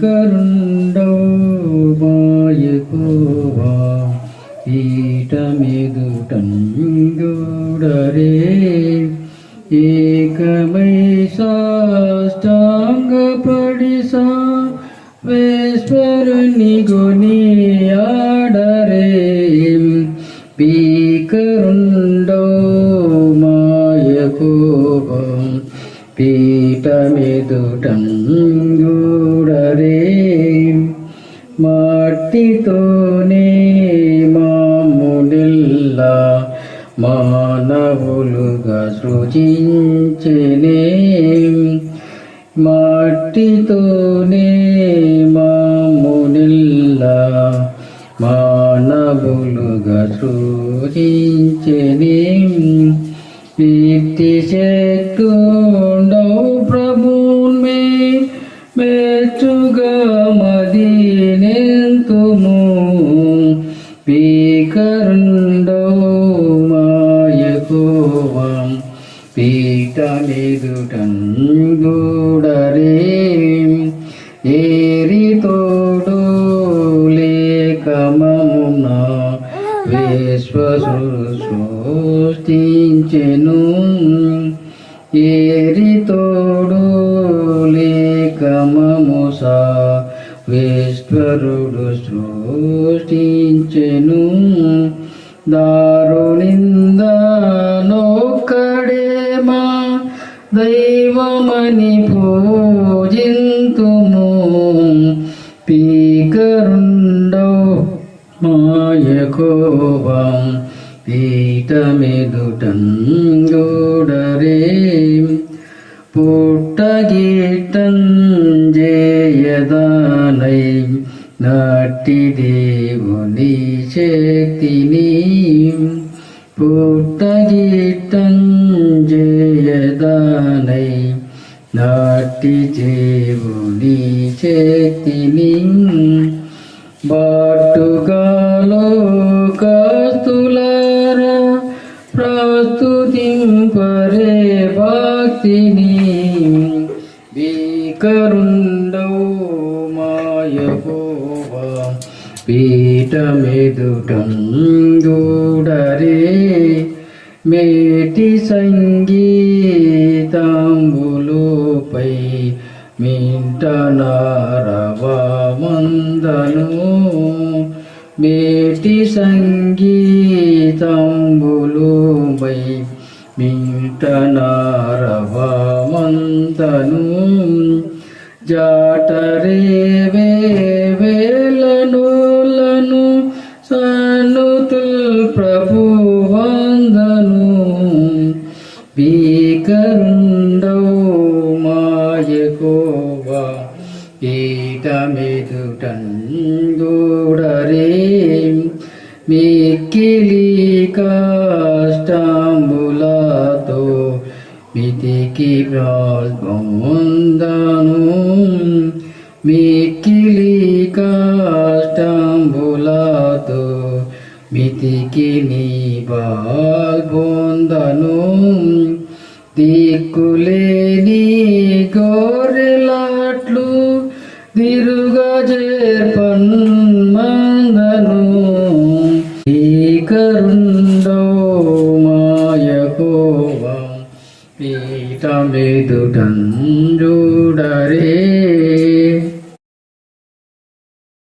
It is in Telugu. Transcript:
కరుండో మాయకోవా పీఠమెదుటంగుడరే ఏకమై సాష్టాంగపడి సా వేశ్వరుని గొని ఆడరే పీకరుండో మాయకోపం పీఠమెదుటంగుడరే మట్టితోనే మామునిల్లా మానవులుగా సృజించనే. మట్టితోనే మామునిల్లా మానవులుగా సృజించనే. వ్యక్తి శక్తుండో పీకరుండో మాయకోవం పీఠమెదుటన్ దూడరే ఏరితోడు లేకమమున విశ్వసృష్టించెను ఏరితోడు లేకమముసా విశ్వరుడు సృష్టించెను దారునిందనొక్కడే మా దైవమని పూజింతుము పీకరుండో మాయకోవం పీఠమెదుటన్ గోడరే పుట్టగీటంజేయదానై నాటి దేవుని శక్తిని పుట్టగీటంజేయదానై నాటి దేవుని శక్తిని బాటుగాలో కాస్తులారా ప్రస్తుతింపరే భక్తిని భీకరుండో మాయకోవా పీఠమెదుటూడరే మేటి సంగీతాంబులోపై మింటనారవా మందను మేటి సంగీతంబులుపై మింటనారవా మందను പീകരുണ്ടോമായകോവ പീതമിതുടൂടരേ മിക്കിലി കാഷ്ടാംബുലാതോ മിതിക്കി പ്രാൽബന്ദനു മിക്കിലി കാഷ്ടാംബുലാതോ മിതിക്കി നീ ബാൽ ബന്ദനും దిక్కులేని గోరెలాట్లు దిరుగా చేర్పన్ మందను కరుండో మాయకోవా పీఠమెదుటంజుడరే